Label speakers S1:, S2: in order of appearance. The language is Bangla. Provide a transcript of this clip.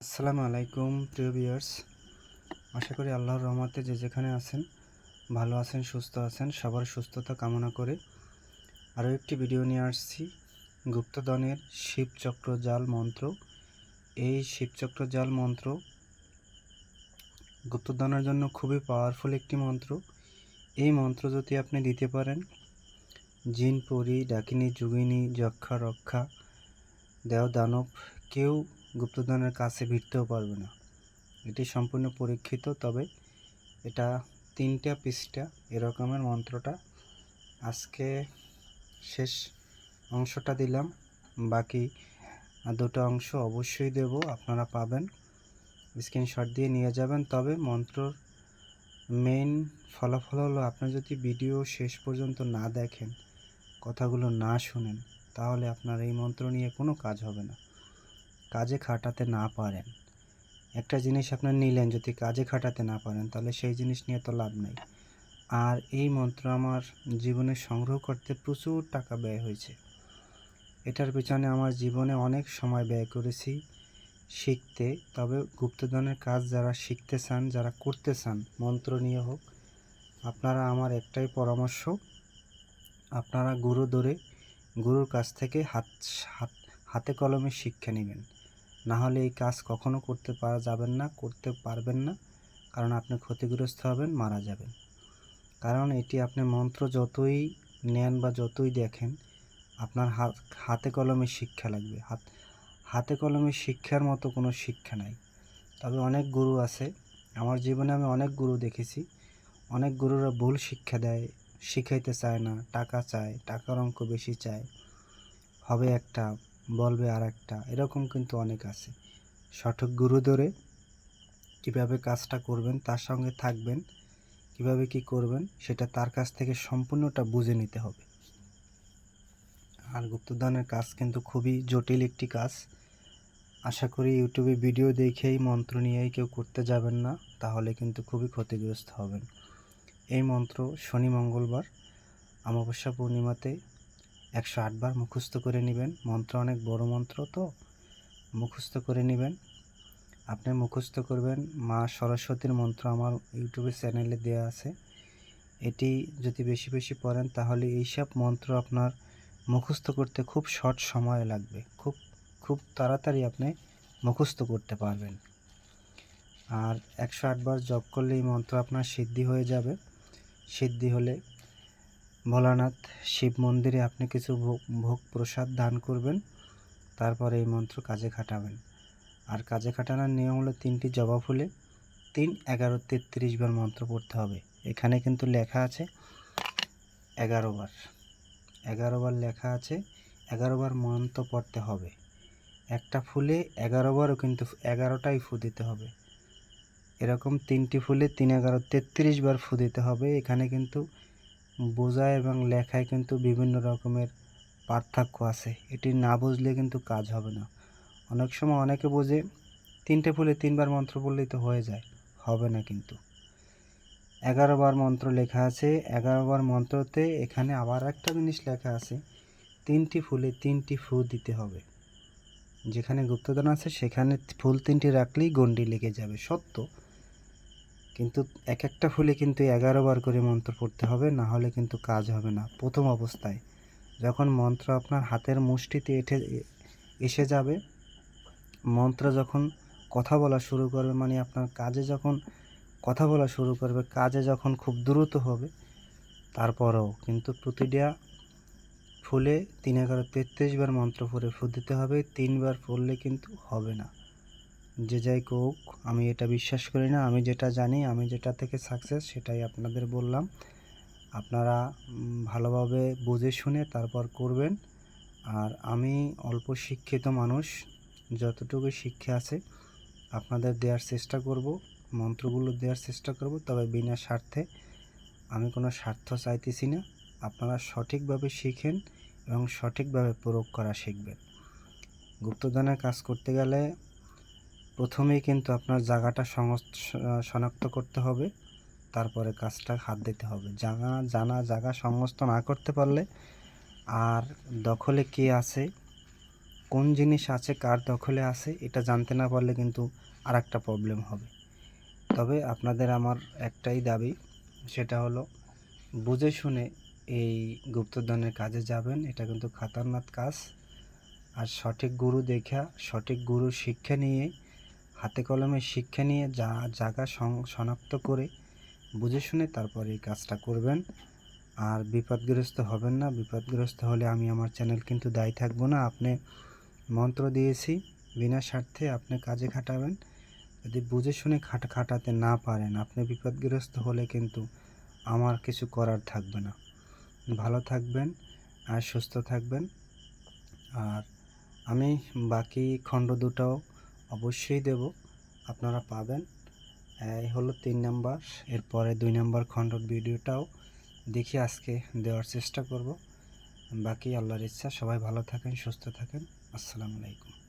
S1: আসসালামু আলাইকুম, প্রিয় ভিউয়ার্স। আশা করি আল্লাহর রহমতে যে যেখানে আছেন, ভালো আছেন, সুস্থ আছেন, সবার সুস্থতা কামনা করে আরও একটি ভিডিও নিয়ে আসছি। গুপ্তধনের শিবচক্র জাল মন্ত্র। এই শিবচক্র জাল মন্ত্র গুপ্তধনের জন্য খুবই পাওয়ারফুল একটি মন্ত্র। এই মন্ত্র যদি আপনি দিতে পারেন, জিন, পরি, ডাকিনী, যুগিনী, যক্ষা, রক্ষা, দেও, দানব, কেউ গুপ্তধনের কাছে ভিড়তেও পারবে না। এটি সম্পূর্ণ পরীক্ষিত, তবে এটা তিনটা পৃষ্ঠা এরকমের মন্ত্রটা। আজকে শেষ অংশটা দিলাম। বাকি দুটো অংশ অবশ্যই দেব, আপনারা পাবেন। স্ক্রিনশট দিয়ে নিয়ে যাবেন। তবে মন্ত্রর মেইন ফলাফল হলো, আপনি যদি ভিডিও শেষ পর্যন্ত না দেখেন, কথাগুলো না শুনেন, তাহলে আপনার এই মন্ত্র নিয়ে কোনো কাজ হবে না। কাজে খাটাতে না পারেন। একটা জিনিস আপনার নিলেন, যদি কাজে খাটাতে না পারেন, তাহলে সেই জিনিস নিয়ে তো লাভ নেই। আর এই মন্ত্র আমার জীবনে সংগ্রহ করতে প্রচুর টাকা ব্যয় হয়েছে। এটার পিছনে আমার জীবনে অনেক সময় ব্যয় করেছি শিখতে। তবে গুপ্তধনের কাজ যারা শিখতে চান, যারা করতে চান, মন্ত্র নিয়ে হোক, আপনারা আমার একটাই পরামর্শ, আপনারা গুরু ধরে গুরুর কাছ থেকে হাত হাত, হাতে কলমে শিক্ষা নেবেন। না হলে এই কাজ কখনো করতে পারা যাবেন না, করতে পারবেন না। কারণ আপনি ক্ষতিগ্রস্ত হবেন, মারা যাবেন। কারণ এটি আপনি মন্ত্র যতই নেন বা যতই দেখেন, আপনার হাত, হাতে কলমে শিক্ষা লাগবে। হাত, হাতে কলমে শিক্ষার মতো কোনো শিক্ষা নাই। তবে অনেক গুরু আছে, আমার জীবনে আমি অনেক গুরু দেখেছি। অনেক গুরুরা ভুল শিক্ষা দেয়, শিখাইতে চায় না, টাকা চায়, টাকার অঙ্ক বেশি চায়। হবে একটা বলবে আর একটা এরকম কিন্তু অনেক আছে। সঠিক গুরু ধরে কীভাবে কাজটা করবেন, তার সঙ্গে থাকবেন, কীভাবে কি করবেন, সেটা তার কাছ থেকে সম্পূর্ণটা বুঝে নিতে হবে। আর গুপ্তদানের কাজ কিন্তু খুবই জটিল একটি কাজ। আশা করি ইউটিউবে ভিডিও দেখেই মন্ত্র নিয়েই কেউ করতে যাবেন না, তাহলে কিন্তু খুবই ক্ষতিগ্রস্ত হবেন। এই মন্ত্র শনি মঙ্গলবার, অমাবস্যা পূর্ণিমাতে একশো আটবার মুখস্থ করে নেবেন। মন্ত্র অনেক বড় মন্ত্র তো, মুখস্থ করে নেবেন। আপনি মুখস্থ করবেন। মা সরস্বতীর মন্ত্র আমার ইউটিউবে চ্যানেলে দেওয়া আছে। এটি যদি বেশি বেশি পড়েন, তাহলে এইসব মন্ত্র আপনার মুখস্থ করতে খুব শর্ট সময় লাগবে। খুব খুব তাড়াতাড়ি আপনি মুখস্থ করতে পারবেন। আর একশো আটবার জপ করলে এই মন্ত্র আপনার সিদ্ধি হয়ে যাবে। সিদ্ধি হলে ভোলানাথ শিব মন্দিরে আপনি কিছু ভোগ ভোগ প্রসাদ দান করবেন, তারপরে এই মন্ত্র কাজে খাটাবেন। আর কাজে খাটানোর নিয়ম হলো তিনটি জবা ফুলে তিন, এগারো, তেত্রিশ বার মন্ত্র পড়তে হবে। এখানে কিন্তু লেখা আছে এগারো বার। এগারো বার লেখা আছে এগারো বার মন্ত্র পড়তে হবে। একটা ফুলে এগারো বারও কিন্তু এগারোটাই ফু দিতে হবে। এরকম তিনটি ফুলে তিন, এগারো, তেত্রিশ বার ফু দিতে হবে। এখানে কিন্তু বোঝা এবং লেখায় কিন্তু বিভিন্ন রকমের পার্থক্য আছে। এটি না বুঝলে কিন্তু কাজ হবে না। অনেক সময় অনেকে বোঝে, তিনটে ফুলে তিনবার মন্ত্র পড়লেই তো হয়ে যায়, হবে না কিন্তু। এগারো বার মন্ত্র লেখা আছে, এগারো বার মন্ত্রতে এখানে আবার একটা জিনিস লেখা আছে, তিনটি ফুলে তিনটি ফু দিতে হবে। যেখানে গুপ্তদান আছে, সেখানে ফুল তিনটি রাখলেই গন্ডি লেগে যাবে, সত্য। কিন্তু এক একটা ফুলে কিন্তু এগারো বার করে মন্ত্র পড়তে হবে, না হলে কিন্তু কাজ হবে না। প্রথম অবস্থায় যখন মন্ত্র আপনার হাতের মুষ্টিতে এঠে, এসে যাবে, মন্ত্র যখন কথা বলা শুরু করবে মানে আপনার কাজে যখন কথা বলা শুরু করবে, কাজে যখন খুব দ্রুত হবে, তারপরেও কিন্তু প্রতিটা ফুলে তিন এগারো তেত্রিশ বার মন্ত্র পড়ে ফু দিতে হবে, তিনবার পড়লে কিন্তু হবে না। যে যাই কোক আমি এটা বিশ্বাস করি না। আমি যেটা জানি, আমি যেটা থেকে সাকসেস সেটাই আপনাদের বললাম। আপনারা ভালোভাবে বুঝে শুনে তারপর করবেন। আর আমি অল্প শিক্ষিত মানুষ, যতটুকু শিক্ষা আছে, আপনাদের দেওয়ার চেষ্টা করব, মন্ত্রগুলো দেওয়ার চেষ্টা করব, তবে বিনা স্বার্থে আমি কোনো স্বার্থ চাইতেছি না। আপনারা সঠিকভাবে শিখেন এবং সঠিকভাবে প্রয়োগ করা শিখবেন। গুপ্তদানের কাজ করতে গেলে প্রথমেই কিন্তু আপনার জায়গাটা শনাক্ত করতে হবে। তারপরে কাজটা হাত দিতে হবে। জানা জানা জায়গা সমস্ত না করতে পারলে আর দখলে কে আছে, কোন জিনিস আছে, কার দখলে আছে, এটা জানতে না পারলে কিন্তু আর একটা প্রবলেম হবে। তবে আপনাদের আমার একটাই দাবি, সেটা হলো বুঝে শুনে এই গুপ্তধনের কাজে যাবেন। এটা কিন্তু খাতারনাক কাজ। আর সঠিক গুরু দেখা সঠিক গুরু শিক্ষা নিয়ে হাতে কলমে শিক্ষা নিয়ে যা জায়গা শনাক্ত করে বুঝে শুনে তারপর এই কাজটা করবেন। আর বিপদগ্রস্ত হবেন না। বিপদগ্রস্ত হলে আমি আমার চ্যানেল কিন্তু দায়ী থাকব না। আপনি মন্ত্র দিয়েছি, বিনা স্বার্থে আপনি কাজে খাটাবেন। যদি বুঝে শুনে খাটা, খাটাতে না পারেন, আপনি বিপদগ্রস্ত হলে কিন্তু আমার কিছু করার থাকবে না। ভালো থাকবেন আর সুস্থ থাকবেন। আর আমি বাকি খণ্ড দুটাও অবশ্যই দেব, আপনারা পাবেন। এই হলো তিন নাম্বার। এরপরে দুই নাম্বার খণ্ড ভিডিওটাও দেখি আজকে দেওয়ার চেষ্টা করব। বাকি আল্লাহর ইচ্ছা, সবাই ভালো থাকেন, সুস্থ থাকেন। আসসালামু আলাইকুম।